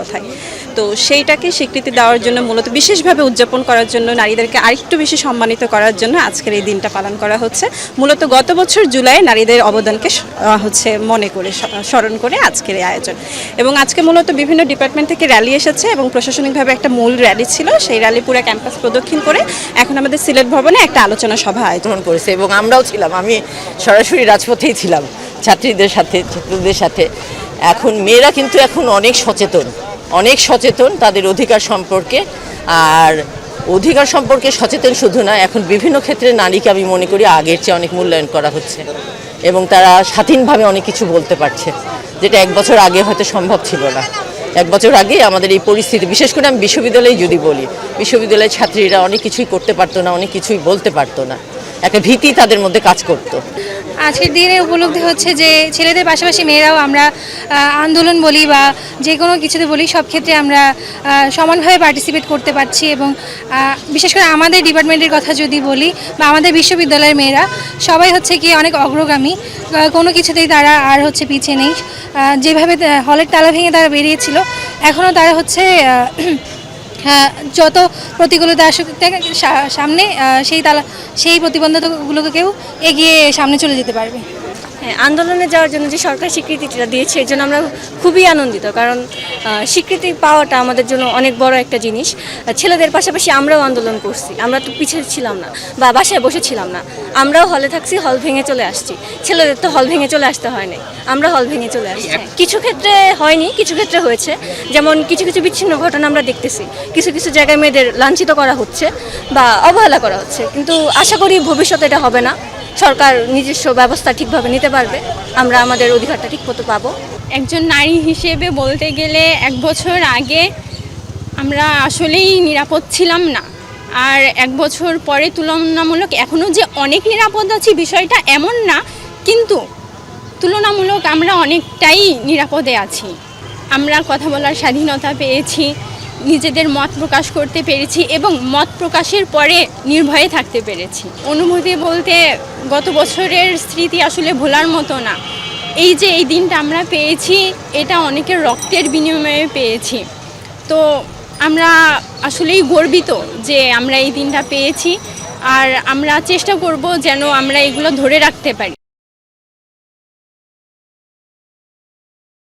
কোথায়। তো সেইটাকে স্বীকৃতি দেওয়ার জন্য মূলত বিশেষভাবে উদযাপন করার জন্য, নারীদেরকে আরেকটু বেশি সম্মানিত করার জন্য আজকের এই দিনটা পালন করা হচ্ছে। মূলত গত বছর জুলাই নারীদের অবদানকে হচ্ছে মনে করে স্মরণ করে আজকের এই আয়োজন। এবং আজকে মূলত বিভিন্ন ডিপার্টমেন্ট থেকে র্যালি এসেছে এবং প্রশাসনিকভাবে একটা মূল র্যালি ছিল। সেই র্যালি পুরো ক্যাম্পাস প্রদক্ষিণ করে এখন আমাদের সিলেট ভবনে একটা আলোচনা সভা আয়োজন করেছে এবং আমরাও ছিলাম। আমি সরাসরি রাজপথেই ছিলাম, ছাত্রীদের সাথে, ছাত্রদের সাথে। এখন মেয়েরা কিন্তু এখন অনেক সচেতন। অনেক সচেতন তাদের অধিকার সম্পর্কে। আর অধিকার সম্পর্কে সচেতন শুধু না, এখন বিভিন্ন ক্ষেত্রে নারীকে আমি মনে করি আগের চেয়ে অনেক মূল্যায়ন করা হচ্ছে। এবং তারা স্বাধীনভাবে অনেক কিছু বলতে পারছে, যেটা এক বছর আগে হয়তো সম্ভব ছিল না। এক বছর আগে আমাদের এই পরিস্থিতি, বিশেষ করে আমি বিশ্ববিদ্যালয়ে যদি বলি, বিশ্ববিদ্যালয়ের ছাত্রীরা অনেক কিছুই করতে পারতো না, অনেক কিছুই বলতে পারতো না। একটা ভীতি তাদের মধ্যে কাজ করতো। আজকের দিনে উপলব্ধি হচ্ছে যে ছেলেদের পাশাপাশি মেয়েরাও আমরা আন্দোলন বলি বা যে কোনো কিছুতে বলি, সব ক্ষেত্রে আমরা সমানভাবে পার্টিসিপেট করতে পারছি এবং বিশেষ করে আমাদের ডিপার্টমেন্টের কথা যদি বলি বা আমাদের বিশ্ববিদ্যালয়ের মেয়েরা, সবাই হচ্ছে কি অনেক অগ্রগামী। কোনো কিছুতেই তারা আর হচ্ছে পিছিয়ে নেই। যেভাবে হলের তালা ভেঙে তারা বেরিয়েছিল, এখনও তারা হচ্ছে যত প্রতিকূলতা আসুক সামনে সেই তালা, সেই প্রতিবন্ধকগুলোকে কেউ এগিয়ে সামনে চলে যেতে পারবে। হ্যাঁ আন্দোলনে যাওয়ার জন্য যে সরকার স্বীকৃতিটা দিয়েছে, এর জন্য আমরা খুবই আনন্দিত, কারণ স্বীকৃতি পাওয়াটা আমাদের জন্য অনেক বড় একটা জিনিস। ছেলেদের পাশাপাশি আমরাও আন্দোলন করছি, আমরা তো পিছিয়ে ছিলাম না, বা বাসায় বসেছিলাম না। আমরাও হলে থাকছি হল ভেঙে চলে আসছি। ছেলেদের তো হল ভেঙে চলে আসতে হয় নাই। আমরা হল ভেঙে চলে আসছি। কিছু ক্ষেত্রে হয়নি কিছু ক্ষেত্রে হয়েছে। যেমন কিছু কিছু বিচ্ছিন্ন ঘটনা আমরা দেখতেছি। কিছু কিছু জায়গায় মেয়েদের লাঞ্ছিত করা হচ্ছে বা অবহেলা করা হচ্ছে। কিন্তু আশা করি ভবিষ্যতে এটা হবে না। সরকার নিজস্ব ব্যবস্থা ঠিকভাবে নিতে পারবে। আমরা আমাদের অধিকারটা ঠিক মতো পাবো। একজন নারী হিসেবে বলতে গেলে এক বছর আগে আমরা আসলেই নিরাপদ ছিলাম না। আর এক বছর পরে তুলনামূলক এখনও যে অনেক নিরাপদ আছি বিষয়টা এমন না, কিন্তু তুলনামূলক আমরা অনেকটাই নিরাপদে আছি। আমরা কথা বলার স্বাধীনতা পেয়েছি, নিজেদের মত প্রকাশ করতে পেরেছি এবং মত প্রকাশের পরে নির্ভয়ে থাকতে পেরেছি। অনুভূতি বলতে গত বছরের স্মৃতি আসলে ভোলার মতো না। এই যে এই দিনটা আমরা পেয়েছি, এটা অনেকের রক্তের বিনিময়ে পেয়েছি। তো আমরা আসলেই গর্বিত যে আমরা এই দিনটা পেয়েছি, আর আমরা চেষ্টা করব যেন আমরা এগুলো ধরে রাখতে পারি।